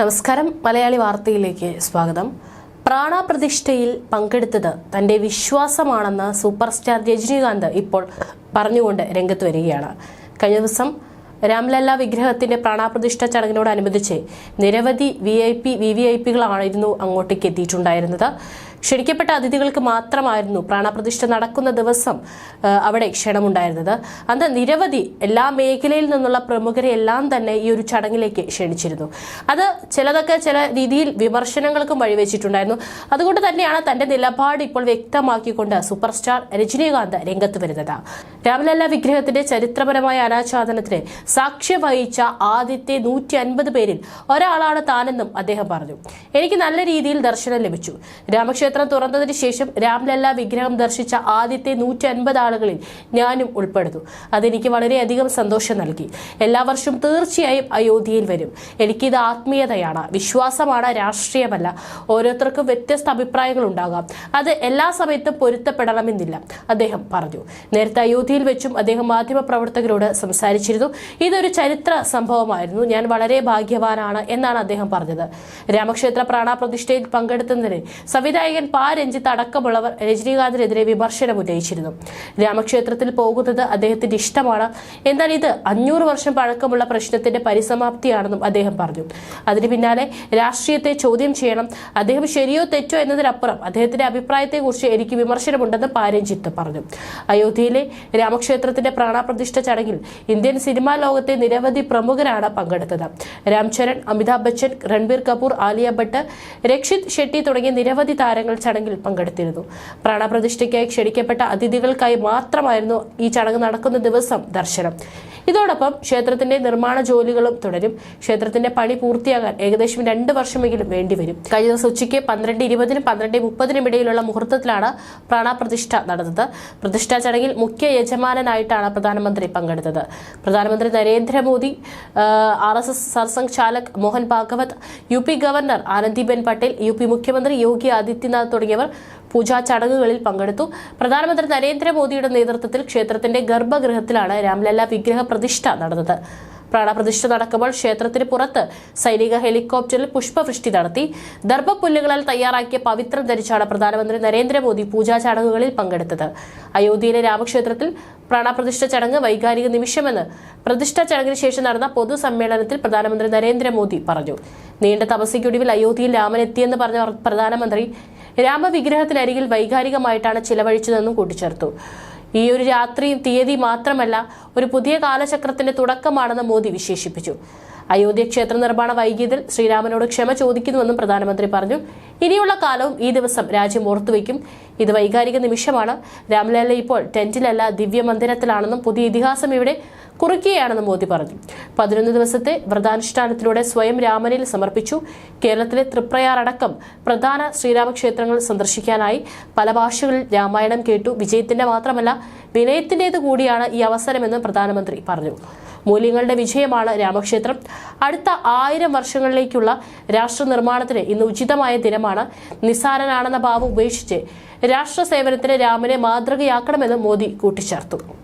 നമസ്കാരം. മലയാളി വാർത്തയിലേക്ക് സ്വാഗതം. പ്രാണപ്രതിഷ്ഠയിൽ പങ്കെടുത്തത് തന്റെ വിശ്വാസമാണെന്ന് സൂപ്പർ സ്റ്റാർ രജനീകാന്ത് ഇപ്പോൾ പറഞ്ഞുകൊണ്ട് രംഗത്ത് വരികയാണ്. കഴിഞ്ഞ ദിവസം രാംലല്ല വിഗ്രഹത്തിന്റെ പ്രാണാപ്രതിഷ്ഠ ചടങ്ങിനോടനുബന്ധിച്ച് നിരവധി V I P V V I പികളായിരുന്നു അങ്ങോട്ടേക്ക് എത്തിയിട്ടുണ്ടായിരുന്നത്. ക്ഷണിക്കപ്പെട്ട അതിഥികൾക്ക് മാത്രമായിരുന്നു പ്രാണപ്രതിഷ്ഠ നടക്കുന്ന ദിവസം അവിടെ ക്ഷണമുണ്ടായിരുന്നത്. അന്ന് നിരവധി എല്ലാ മേഖലയിൽ നിന്നുള്ള പ്രമുഖരെ എല്ലാം തന്നെ ഈ ഒരു ചടങ്ങിലേക്ക് ക്ഷണിച്ചിരുന്നു. അത് ചിലതൊക്കെ ചില രീതിയിൽ വിമർശനങ്ങൾക്കും വഴിവെച്ചിട്ടുണ്ടായിരുന്നു. അതുകൊണ്ട് തന്നെയാണ് തന്റെ നിലപാട് ഇപ്പോൾ വ്യക്തമാക്കിക്കൊണ്ട് സൂപ്പർ സ്റ്റാർ രജനീകാന്ത് രംഗത്ത് വരുന്നത്. രാമലല്ല വിഗ്രഹത്തിന്റെ ചരിത്രപരമായ അനാച്ഛാദനത്തിന് സാക്ഷ്യം വഹിച്ച ആദ്യത്തെ നൂറ്റി അൻപത് പേരിൽ ഒരാളാണ് താനെന്നും അദ്ദേഹം പറഞ്ഞു. എനിക്ക് നല്ല രീതിയിൽ ദർശനം ലഭിച്ചു. രാമക്ഷേത്രം തുറന്നതിന് ശേഷം രാംലല്ല വിഗ്രഹം ദർശിച്ച ആദ്യത്തെ നൂറ്റി അൻപത് ആളുകളിൽ ഞാനും ഉൾപ്പെടുന്നു. അതെനിക്ക് വളരെയധികം സന്തോഷം നൽകി. എല്ലാ വർഷവും തീർച്ചയായും അയോധ്യയിൽ വരും. എനിക്കിത് ആത്മീയതയാണ്. വിശ്വാസമാണ് രാഷ്ട്രീയമല്ല. ഓരോരുത്തർക്കും വ്യത്യസ്ത അഭിപ്രായങ്ങൾ ഉണ്ടാകാം. അത് എല്ലാ സമയത്തും പൊരുത്തപ്പെടണമെന്നില്ല. അദ്ദേഹം പറഞ്ഞു. നേരത്തെ അയോധ്യയിൽ വെച്ചും അദ്ദേഹം മാധ്യമപ്രവർത്തകരോട് സംസാരിച്ചിരുന്നു. ഇതൊരു ചരിത്ര സംഭവമായിരുന്നു. ഞാൻ വളരെ ഭാഗ്യവാനാണ് എന്നാണ് അദ്ദേഹം പറഞ്ഞത്. രാമക്ഷേത്ര പ്രാണാപ്രതിഷ്ഠയിൽ പങ്കെടുത്തതിന് സംവിധായകൻ പാ. രഞ്ജിത്ത് അടക്കമുള്ളവർ രജനീകാന്തിനെതിരെ വിമർശനം ഉന്നയിച്ചിരുന്നു. രാമക്ഷേത്രത്തിൽ പോകുന്നത് അദ്ദേഹത്തിന്റെ ഇഷ്ടമാണ്. എന്നാൽ ഇത് അഞ്ഞൂറ് വർഷം പഴക്കമുള്ള പ്രശ്നത്തിന്റെ പരിസമാപ്തിയാണെന്നും അദ്ദേഹം പറഞ്ഞു. അതിന് പിന്നാലെ രാഷ്ട്രീയത്തെ ചോദ്യം ചെയ്യണം. അദ്ദേഹം ശരിയോ തെറ്റോ എന്നതിനപ്പുറം അദ്ദേഹത്തിന്റെ അഭിപ്രായത്തെക്കുറിച്ച് എനിക്ക് വിമർശനമുണ്ടെന്ന് പാരഞ്ജിത്ത് പറഞ്ഞു. അയോധ്യയിലെ രാമക്ഷേത്രത്തിന്റെ പ്രാണപ്രതിഷ്ഠ ചടങ്ങിൽ ഇന്ത്യൻ സിനിമാ ലോകത്തെ നിരവധി പ്രമുഖരാണ് പങ്കെടുത്തത്. രാംചരൺ അമിതാഭ് ബച്ചൻ രൺബീർ കപൂർ ആലിയ ഭട്ട് രക്ഷിത് ഷെട്ടി തുടങ്ങിയ നിരവധി താരങ്ങൾ ചടങ്ങിൽ പങ്കെടുത്തിരുന്നു. പ്രാണപ്രതിഷ്ഠയ്ക്കായി ക്ഷണിക്കപ്പെട്ട അതിഥികൾക്കായി മാത്രമായിരുന്നു ഈ ചടങ്ങ് നടക്കുന്ന ദിവസം ദർശനം. ഇതോടൊപ്പം ക്ഷേത്രത്തിന്റെ നിർമ്മാണ ജോലികളും തുടരും. ക്ഷേത്രത്തിന്റെ പണി പൂർത്തിയാകാൻ ഏകദേശം രണ്ട് വർഷമെങ്കിലും വേണ്ടിവരും. കഴിഞ്ഞ ദിവസം ഉച്ചയ്ക്ക് പന്ത്രണ്ട് ഇരുപതിനും പന്ത്രണ്ട് മുപ്പതിനും ഇടയിലുള്ള മുഹൂർത്തത്തിലാണ് പ്രാണപ്രതിഷ്ഠ നടന്നത്. പ്രതിഷ്ഠാ ചടങ്ങിൽ മുഖ്യ യജമാനനായിട്ടാണ് പ്രധാനമന്ത്രി പങ്കെടുത്തത്. പ്രധാനമന്ത്രി Narendra Modi R S S Sarsangh chalak Mohan Bhagwat U P governor Anandiben Patel U P മുഖ്യമന്ത്രി യോഗി ആദിത്യനാഥ് തുടങ്ങിയവർ പൂജാ ചടങ്ങുകളിൽ പങ്കെടുത്തു. പ്രധാനമന്ത്രി നരേന്ദ്രമോദിയുടെ നേതൃത്വത്തിൽ ക്ഷേത്രത്തിന്റെ ഗർഭഗൃഹത്തിലാണ് രാംലല്ല വിഗ്രഹ പ്രതിഷ്ഠ നടന്നത്. പ്രാണപ്രതിഷ്ഠ നടക്കുമ്പോൾ ക്ഷേത്രത്തിന് പുറത്ത് സൈനിക ഹെലികോപ്റ്ററിൽ പുഷ്പവൃഷ്ടി നടത്തി. ദർഭപ്പുല്ലുകളാൽ തയ്യാറാക്കിയ പവിത്രം ധരിച്ചാണ് പ്രധാനമന്ത്രി നരേന്ദ്രമോദി പൂജാ ചടങ്ങുകളിൽ പങ്കെടുത്തത്. അയോധ്യയിലെ രാമക്ഷേത്രത്തിൽ പ്രാണപ്രതിഷ്ഠ ചടങ്ങ് വൈകാരിക നിമിഷമെന്ന് പ്രതിഷ്ഠാ ചടങ്ങിന് ശേഷം നടന്ന പൊതുസമ്മേളനത്തിൽ പ്രധാനമന്ത്രി നരേന്ദ്രമോദി പറഞ്ഞു. നീണ്ട തപസ്യയ്ക്കൊടുവിൽ അയോധ്യയിൽ രാമൻ എത്തിയെന്ന് പറഞ്ഞ പ്രധാനമന്ത്രി രാമവിഗ്രഹത്തിനരികിൽ വൈകാരികമായിട്ടാണ് ചിലവഴിച്ചതെന്നും കൂട്ടിച്ചേർത്തു. ഈ ഒരു രാത്രിയും തീയതി മാത്രമല്ല ഒരു പുതിയ കാലചക്രത്തിന്റെ തുടക്കമാണെന്ന് മോദി വിശേഷിപ്പിച്ചു. അയോധ്യ ക്ഷേത്ര നിർമ്മാണ വൈകിയതിൽ ശ്രീരാമനോട് ക്ഷമ ചോദിക്കുന്നുവെന്നും പ്രധാനമന്ത്രി പറഞ്ഞു. ഇനിയുള്ള കാലവും ഈ ദിവസം രാജ്യം ഓർത്തുവെക്കും ഇത് വൈകാരിക നിമിഷമാണ്. രാംലല ഇപ്പോൾ ടെന്റിലല്ല ദിവ്യമന്ദിരത്തിലാണെന്നും പുതിയ ഇതിഹാസം ഇവിടെ കുറിക്കുകയാണെന്നും മോദി പറഞ്ഞു. പതിനൊന്ന് ദിവസത്തെ വ്രതാനുഷ്ഠാനത്തിലൂടെ സ്വയം രാമനിൽ സമർപ്പിച്ചു. കേരളത്തിലെ തൃപ്രയാർ അടക്കം പ്രധാന ശ്രീരാമക്ഷേത്രങ്ങൾ സന്ദർശിക്കാനായി പല ഭാഷകളിൽ രാമായണം കേട്ടു. വിജയത്തിന്റെ മാത്രമല്ല വിനയത്തിന്റേത് കൂടിയാണ് ഈ അവസരമെന്നും പ്രധാനമന്ത്രി പറഞ്ഞു. മൂല്യങ്ങളുടെ വിജയമാണ് രാമക്ഷേത്രം. അടുത്ത ആയിരം വർഷങ്ങളിലേക്കുള്ള രാഷ്ട്ര നിർമ്മാണത്തിന് ഇന്ന് ഉചിതമായ ദിനമാണ്. നിസ്സാരനാണെന്ന ഭാവം ഉപേക്ഷിച്ച് രാഷ്ട്ര സേവനത്തിന് രാമനെ മാതൃകയാക്കണമെന്ന് മോദി കൂട്ടിച്ചേർത്തു.